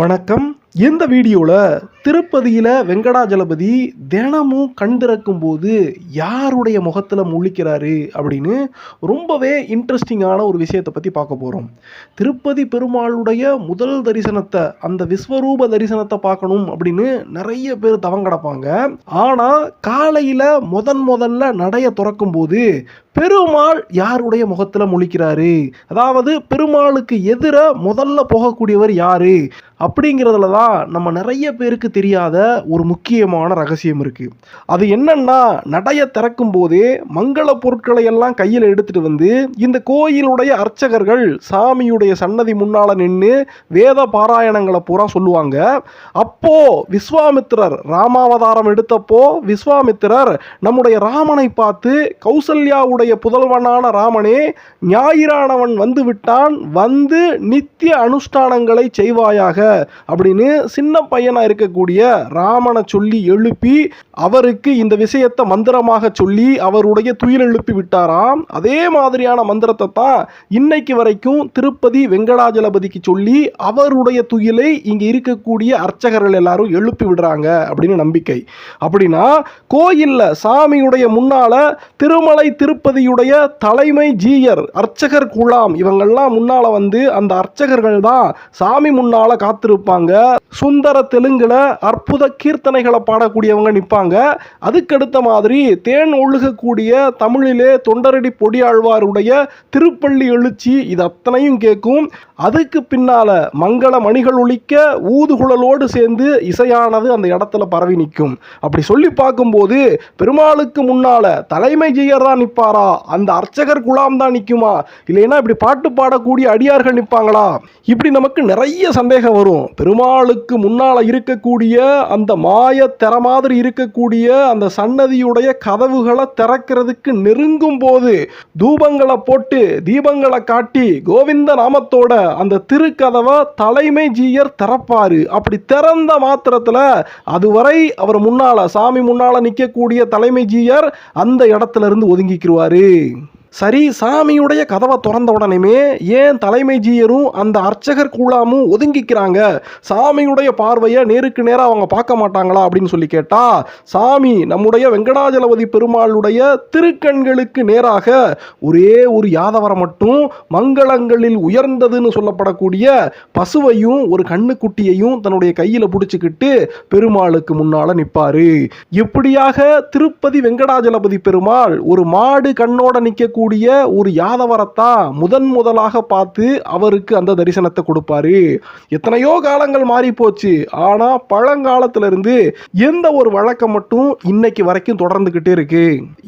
வணக்கம். இந்த வீடியோவில் திருப்பதியில் வெங்கடாஜலபதி தினமும் கண் திறக்கும் போது யாருடைய முகத்தில் முழிக்கிறாரு அப்படின்னு ரொம்பவே இன்ட்ரெஸ்டிங்கான ஒரு விஷயத்தை பற்றி பார்க்க போகிறோம் திருப்பதி பெருமாளுடைய முதல் தரிசனத்தை அந்த விஸ்வரூப தரிசனத்தை பார்க்கணும் அப்படின்னு நிறைய பேர் தவங்கடப்பாங்க ஆனால் காலையில் முதன் முதல்ல நடைய திறக்கும் போது பெருமாள் யாருடைய முகத்தில் முழிக்கிறாரு? அதாவது பெருமாளுக்கு எதிராக முதல்ல போகக்கூடியவர் யாரு? அப்படிங்கிறதுல தான் நம்ம நிறைய பேருக்கு தெரியாத ஒரு முக்கியமான ரகசியம் இருக்குது அது என்னன்னா நடைய திறக்கும் போதே மங்கள பொருட்களை எல்லாம் கையில் எடுத்துட்டு வந்து இந்த கோயிலுடைய அர்ச்சகர்கள் சாமியுடைய சன்னதி முன்னால் நின்று வேத பாராயணங்களை பூரா சொல்லுவாங்க. அப்போ விஸ்வாமித்திரர் ராமாவதாரம் எடுத்தப்போ விஸ்வாமித்திரர் நம்முடைய ராமனை பார்த்து கௌசல்யாவுடைய புதல்வனான ராமனே ஞாயிறானவன் வந்து விட்டான் வந்து நித்திய அனுஷ்டானங்களை செய்வாயாக அப்படின்னு சின்ன பையனாக இருக்கக்கூடிய ராமனை சொல்லி எழுப்பி அவருக்கு இந்த விஷயத்தை மந்திரமாக சொல்லி அவருடைய துயில் எழுப்பி விட்டாராம். அதே மாதிரியான மந்திரத்தை தான் இன்னைக்கு வரைக்கும் திருப்பதி வெங்கடாஜலபதிக்கு சொல்லி அவருடைய துயிலை இங்கே இருக்கக்கூடிய அர்ச்சகர்கள் எல்லாரும் எழுப்பி விடுறாங்க அப்படின்னு நம்பிக்கை. அப்படின்னா கோயில்ல சாமியுடைய முன்னால திருமலை திருப்பதியுடைய தலைமை ஜீயர் அர்ச்சகர் குழாம் இவங்கள்லாம் முன்னால வந்து அந்த அர்ச்சகர்கள் தான் சாமி முன்னால காத்திருப்பாங்க. சுந்தர தெலுங்குல அற்புத கீர்த்தனைகளை பாடக்கூடியவங்க நிற்பாங்க அதுக்கடுத்த மாதிரி தேன் ஒழுகக்கூடிய தமிழிலே தொண்டரடி பொடியாழ்வாருடைய திருப்பள்ளி எழுச்சி இது அத்தனையும் கேட்கும். அதுக்கு பின்னால மங்கள மணிகள் ஒழிக்க ஊதுகுழலோடு சேர்ந்து இசையானது அந்த இடத்துல பரவி நிற்கும். அப்படி சொல்லி பார்க்கும்போது பெருமாளுக்கு முன்னால தலைமை ஜெயர் தான் நிற்பாரா அந்த அர்ச்சகர் குலாம் தான் நிற்குமா இல்லைன்னா இப்படி பாட்டு பாடக்கூடிய அடியார்கள் நிற்பாங்களா இப்படி நமக்கு நிறைய சந்தேகம் வரும். பெருமாளுக்கு முன்னால இருக்கக்கூடிய அந்த மாய திற மாதிரி இருக்கக்கூடிய அந்த சன்னதியுடைய கதவுகளை திறக்கிறதுக்கு நெருங்கும் போது தூபங்களை போட்டு தீபங்களை காட்டி கோவிந்த நாமத்தோட அந்த திருக்கதவை தலைமை ஜீயர் திறப்பாரு. அப்படி திறந்த மாத்திரத்துல அதுவரை அவர் முன்னால சாமி முன்னால நிற்கக்கூடிய தலைமை ஜீயர் அந்த இடத்துல இருந்து ஒதுங்கிக்கிருவாரு. சரி சாமியுடைய கதவை திறந்த உடனேமே ஏன் தலைமை ஜீயரும் அந்த அர்ச்சகர் கூழாமும் ஒதுங்கிக்கிறாங்க? சாமியுடைய பார்வையை நேருக்கு நேராக அவங்க பார்க்க மாட்டாங்களா அப்படின்னு சொல்லி கேட்டா சாமி நம்முடைய வெங்கடாஜலபதி பெருமாளுடைய திருக்கண்களுக்கு நேராக ஒரே ஒரு யாதவரை மட்டும் மங்களங்களில் உயர்ந்ததுன்னு சொல்லப்படக்கூடிய பசுவையும் ஒரு கண்ணுக்குட்டியையும் தன்னுடைய கையில் பிடிச்சிக்கிட்டு பெருமாளுக்கு முன்னால நிற்பாரு இப்படியாக திருப்பதி வெங்கடாஜலபதி பெருமாள் ஒரு மாடு கண்ணோட நிற்க இருக்கக்கூடிய ஒரு யாதவரத்தா முதன் முதலாக பார்த்து அவருக்கு அந்த தரிசனத்தை கொடுப்பாரு. எத்தனையோ காலங்கள் மாறி போச்சு ஆனா பழங்காலத்துல இருந்து எந்த ஒரு வழக்கம் மட்டும் இன்னைக்கு வரைக்கும் தொடர்ந்துகிட்டே இருக்கு.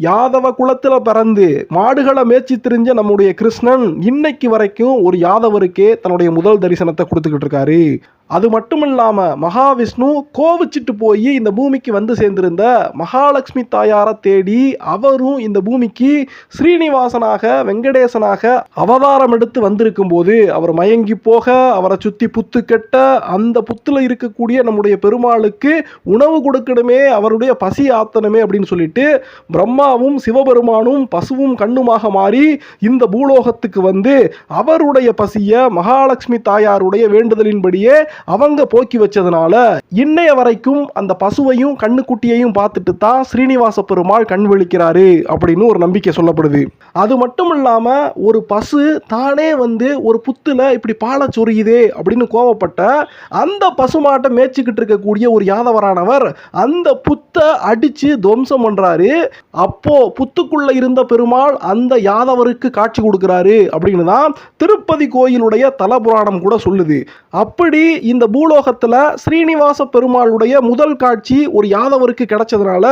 யாதவ குலத்துல பிறந்து மாடுகளை மேய்ச்சி திரிஞ்ச நம்முடைய கிருஷ்ணன் இன்னைக்கு வரைக்கும் ஒரு யாதவருக்கே தன்னுடைய முதல் தரிசனத்தை கொடுத்துக்கிட்டு இருக்காரு. அது மட்டும் இல்லாமல் மகாவிஷ்ணு கோவிச்சிட்டு போய் இந்த பூமிக்கு வந்து சேர்ந்திருந்த மகாலட்சுமி தாயாரை தேடி அவரும் இந்த பூமிக்கு ஸ்ரீனிவாசனாக வெங்கடேசனாக அவதாரம் எடுத்து வந்திருக்கும் போது அவர் மயங்கி போக அவரை சுற்றி புத்து கெட்ட அந்த புத்தில் இருக்கக்கூடிய நம்முடைய பெருமாளுக்கு உணவு கொடுக்கணுமே அவருடைய பசி ஆத்தனமே அப்படின்னு சொல்லிட்டு பிரம்மாவும் சிவபெருமானும் பசுவும் கண்ணுமாக மாறி இந்த பூலோகத்துக்கு வந்து அவருடைய பசியை மகாலட்சுமி தாயாருடைய வேண்டுதலின்படியே அவங்க போக்கி வச்சதுனால இன்னைய வரைக்கும் அந்த பசுவையும் கண்ணுக்குட்டியையும் பார்த்துட்டு தான் ஸ்ரீனிவாச பெருமாள் கண் விழிக்கிறாரு அப்படின்னு ஒரு நம்பிக்கை சொல்லப்படுது. அது மட்டும் இல்லாம ஒரு பசு தானே வந்து ஒரு புத்துல இப்படி பாலை சொரியுதே அப்படின்னு கோவப்பட்ட அந்த பசுமாட்டை மேய்ச்சிக்கிட்டு இருக்கக்கூடிய ஒரு யாதவரானவர் அந்த புத்தை அடிச்சு துவம்சம் பண்றாரு. அப்போ புத்துக்குள்ள இருந்த பெருமாள் அந்த யாதவருக்கு காட்சி கொடுக்கிறாரு அப்படின்னு தான் திருப்பதி கோயிலுடைய தலபுராணம் கூட சொல்லுது. அப்படி இந்த பூலோகத்துல ஸ்ரீனிவாச பெருமாளுடைய முதல் காட்சி ஒரு யாதவருக்கு கிடைச்சதுனால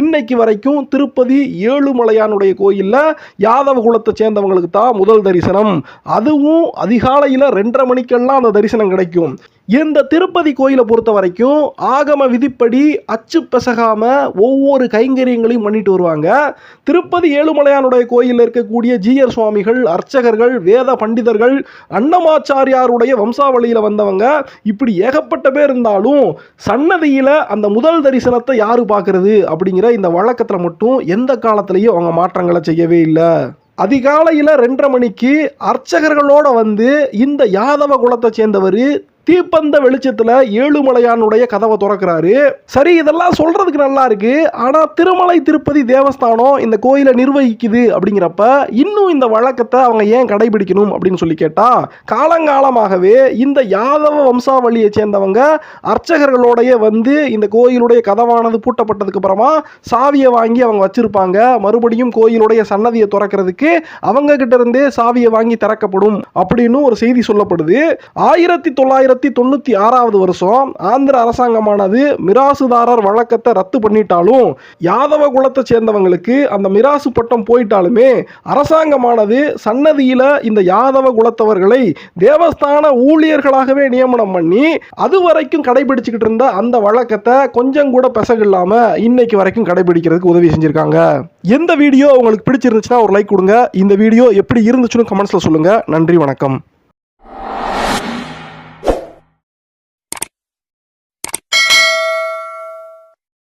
இன்னைக்கு வரைக்கும் திருப்பதி ஏழுமலையானுடைய கோயில்ல யாதவ குலத்தை சேர்ந்தவங்களுக்கு தான் முதல் தரிசனம். அதுவும் அதிகாலையில் ரெண்டரை மணிக்கெல்லாம் அந்த தரிசனம் கிடைக்கும். இந்த திருப்பதி கோயிலை பொறுத்த வரைக்கும் ஆகம விதிப்படி அச்சு பெசகாம ஒவ்வொரு கைங்கரியங்களையும் பண்ணிட்டு வருவாங்க. திருப்பதி ஏழுமலையானுடைய கோயிலில் இருக்கக்கூடிய ஜீயர் சுவாமிகள் அர்ச்சகர்கள் வேத பண்டிதர்கள் அன்னமாச்சாரியாருடைய வம்சாவளியில் வந்தவங்க இப்படி ஏகப்பட்ட பேர் இருந்தாலும் சன்னதியில் அந்த முதல் தரிசனத்தை யார் பார்க்கறது அப்படிங்கிற இந்த வழக்கத்தில் மட்டும் எந்த காலத்திலையும் அவங்க மாற்றங்களை செய்யவே இல்லை. அதிகாலையில் ரெண்டரை மணிக்கு அர்ச்சகர்களோட வந்து இந்த யாதவ குலத்தை சேர்ந்தவர் தீப்பந்த வெளிச்சத்துல ஏழுமலையானுடைய கதவை திறக்கிறாரு. சரி இதெல்லாம் சொல்றதுக்கு நல்லா இருக்கு. ஆனா திருமலை திருப்பதி தேவஸ்தானம் இந்த கோயிலை நிர்வகிக்குது அப்படிங்கிறப்ப இன்னும் இந்த வழக்கத்தை அவங்க ஏன் கடைபிடிக்கணும் அப்படின்னு சொல்லி கேட்டா காலங்காலமாகவே இந்த யாதவ வம்சாவளியை சேர்ந்தவங்க அர்ச்சகர்களோடைய வந்து இந்த கோயிலுடைய கதவானது பூட்டப்பட்டதுக்கு அப்புறமா சாவியை வாங்கி அவங்க வச்சிருப்பாங்க. மறுபடியும் கோயிலுடைய சன்னதியை திறக்கிறதுக்கு அவங்க கிட்ட இருந்தே சாவியை வாங்கி திறக்கப்படும் அப்படின்னு ஒரு செய்தி சொல்லப்படுது. ஆயிரத்தி தொள்ளாயிரத்தி தொண்ணூத்தி ஆறாவது வருஷம் ஆந்திர அரசாங்கமானது மிராசுதாரர் வழக்கத்தை ரத்து பண்ணிட்டாலும் யாதவ குலத்தை சேர்ந்தவங்களுக்கு அந்த மிராசு பட்டம் போயிட்டாலுமே அரசாங்கமானது சன்னதியில இந்த யாதவ குலத்தவர்களை தேவஸ்தான ஊழியர்களாகவே நியமனம் பண்ணி அது வரைக்கும் கடைபிடிச்சுக்கிட்டு இருந்த அந்த வழக்கத்தை கொஞ்சம் கூட பெசகில்லாம இன்னைக்கு வரைக்கும் கடைபிடிக்கிறதுக்கு உதவி செஞ்சிருக்காங்க. எந்த வீடியோ உங்களுக்கு பிடிச்சிருந்துச்சுன்னா ஒரு லைக் கொடுங்க. இந்த வீடியோ எப்படி இருந்துச்சுன்னு கமெண்ட்ஸ்ல சொல்லுங்க. நன்றி வணக்கம்.